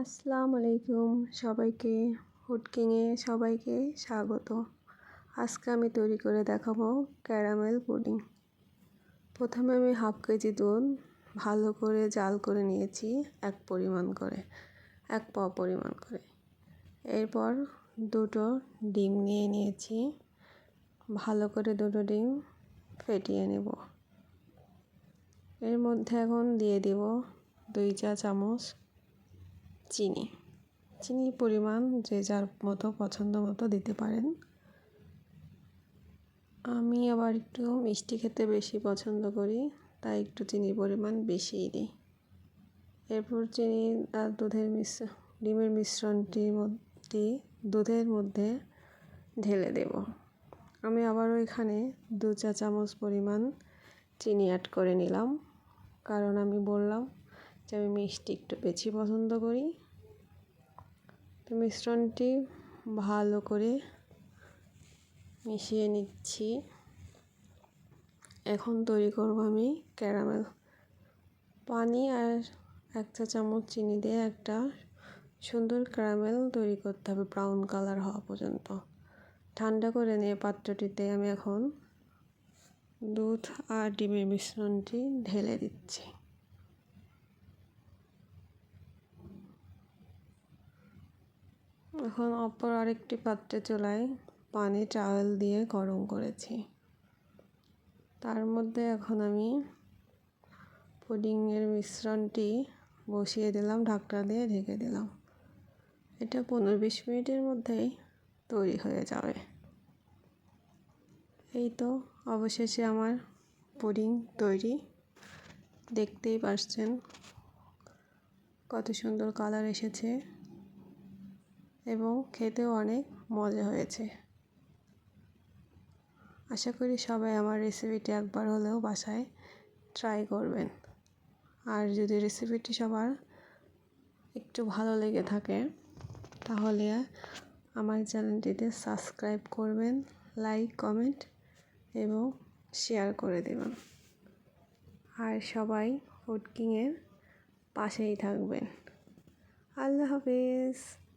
আসসালামু আলাইকুম সবাইকে। হুডকিংয়ে সবাইকে স্বাগত। আজকে আমি তৈরি করে দেখাবো ক্যারামেল পুডিং। প্রথমে আমি হাফ কেজি দুধ ভালো করে জাল করে নিয়েছি, এক পরিমাণ করে, এক প পরিমাণ করে। এরপর দুটো ডিম নিয়ে নিয়েছি। ভালো করে দুটো ডিম ফেটিয়ে নেব। এর মধ্যে এখন দিয়ে দিব দুই চা চামচ চিনি। চিনির পরিমাণ যে যার মতো, পছন্দ মতো দিতে পারেন। আমি আবার একটু মিষ্টি খেতে বেশি পছন্দ করি, তাই একটু চিনির পরিমাণ বেশিই দিই। এরপর চিনি আর দুধের মিশ্র, ডিমের মিশ্রণটির মধ্যে, দুধের মধ্যে ঢেলে দেব। আমি আবারও এখানে দু চা চামচ পরিমাণ চিনি অ্যাড করে নিলাম। কারণ আমি বললাম যে আমি মিষ্টি একটু বেশি পছন্দ করি। তো মিশ্রণটি ভালো করে মিশিয়ে নিচ্ছি। এখন তৈরি করব আমি ক্যারামেল। পানি আর এক চা চামচ চিনি দিয়ে একটা সুন্দর ক্যারামেল তৈরি করতে হবে ব্রাউন কালার হওয়া পর্যন্ত। ঠান্ডা করে নিয়ে পাত্রটিতে আমি এখন দুধ আর ডিমের মিশ্রণটি ঢেলে দিচ্ছি। এখন অপর আরেকটি পাত্রে চুলায় পানি চাউল দিয়ে গরম করেছি। তার মধ্যে এখন আমি পুডিংয়ের মিশ্রণটি বসিয়ে দিলাম, ঢাকনা দিয়ে ঢেকে দিলাম। এটা পনেরো বিশ মিনিটের মধ্যেই তৈরি হয়ে যাবে। এই তো অবশেষে আমার পুডিং তৈরি। দেখতেই পারছেন কত সুন্দর কালার এসেছে। এবং খেতেও অনেক মজা হয়েছে। আশা করি সবাই আমার রেসিপিটি একবার হলেও বাসায় ট্রাই করবেন। আর যদি রেসিপিটি সবার একটু ভালো লেগে থাকে, তাহলে আমার চ্যানেলটিতে সাবস্ক্রাইব করবেন লাইক কমেন্ট এবং শেয়ার করে দেবেন। আর সবাই ফুড কিংয়ের পাশেই থাকবেন। আল্লাহ হাফেজ!